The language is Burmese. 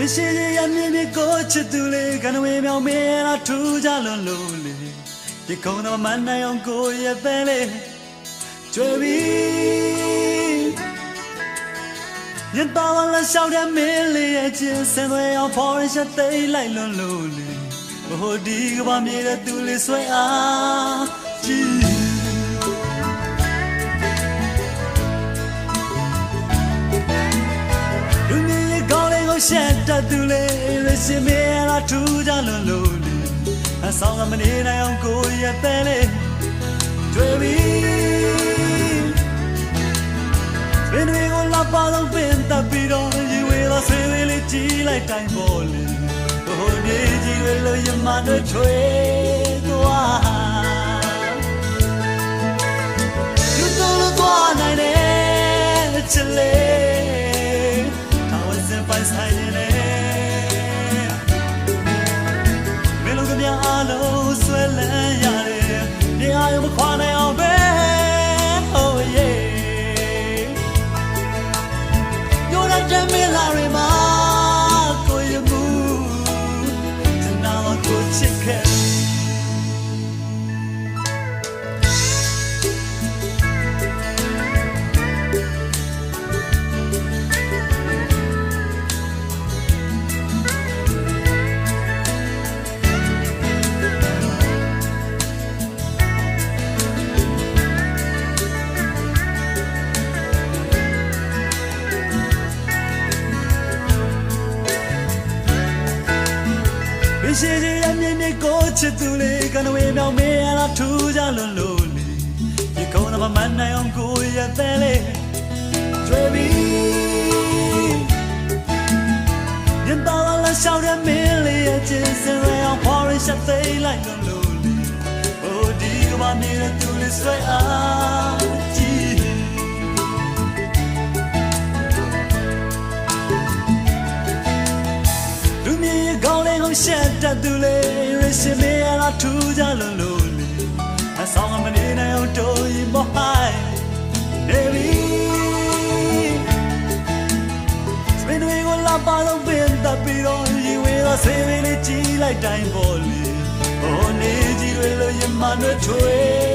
ရရှိရမြင်မြင်ကိုချစ်သူလေးကနဝေမြောင်မင်းလာထူကြလွန်လို့လေဒီကုန်းတော့မနိုင်အောင်ကိုရဲ့ပဲလေကျွေပြီညတော်လာရှောက်တဲ့မင်းလေးရဲ့ချင်းစင်သွဲအောင်ဖော်ရရှသိမ်းလိုက်လွန်လို့လေဟိုဒီကဘာမြေတဲ့သူလေးဆွဲအားကြည့် တတ်သူလေးရရှိမေးလာထူကြလွန်လို့လေအဆောင်ကမနေနိုင်အောင်ကိုရဲ့တဲလေးတွေ့ပြီဘယ်တွေကိုလာပါတော့ပင်တပ်ပြီးတော့ရေဝေးတော့ဆွေးလေးကြည့်လိုက်တိုင်းပေါ်လေဟိုနေကြီးတွေလို့ရမတွေထွေးသွား You don't want to know chile I Melo que bien alo suele ya de Ni ay mo kwa na yaw be Oh yeah Yo la jame la re ma ko ရရှိရမြင်မြင်ကိုချစ်သူလေးကနဝေမြောင်မေးလာထူကြလွန်လို့လေဒီကုန်းတော့မနိုင်အောင်ကိုရဲ့တဲ့လေးတွေ့ပြီညတော်လာရှောက်တဲ့မင်းလေးရဲ့ချင်းစင်ရအောင်ဖော်ရရှသိမ်းလိုက်လွန်လို့လေဟိုဒီကမနေတဲ့သူလေးဆွဲအား ရှက်တတ်သူလေးရရှိမေးလာထူကြလို့လို့လေအဆောင်မနေနိုင်အောင်တို့ရင်မဟိုင်းနေပြီစပင်းတွေကိုလာပါတော့ပင်တပ်ပြီးတော့ရေဝေးတော့ဆေးလေးကြည့်လိုက်တိုင်းပေါ်လေဟိုနေကြီးတွေလို့ရင်မနှွေးထွေး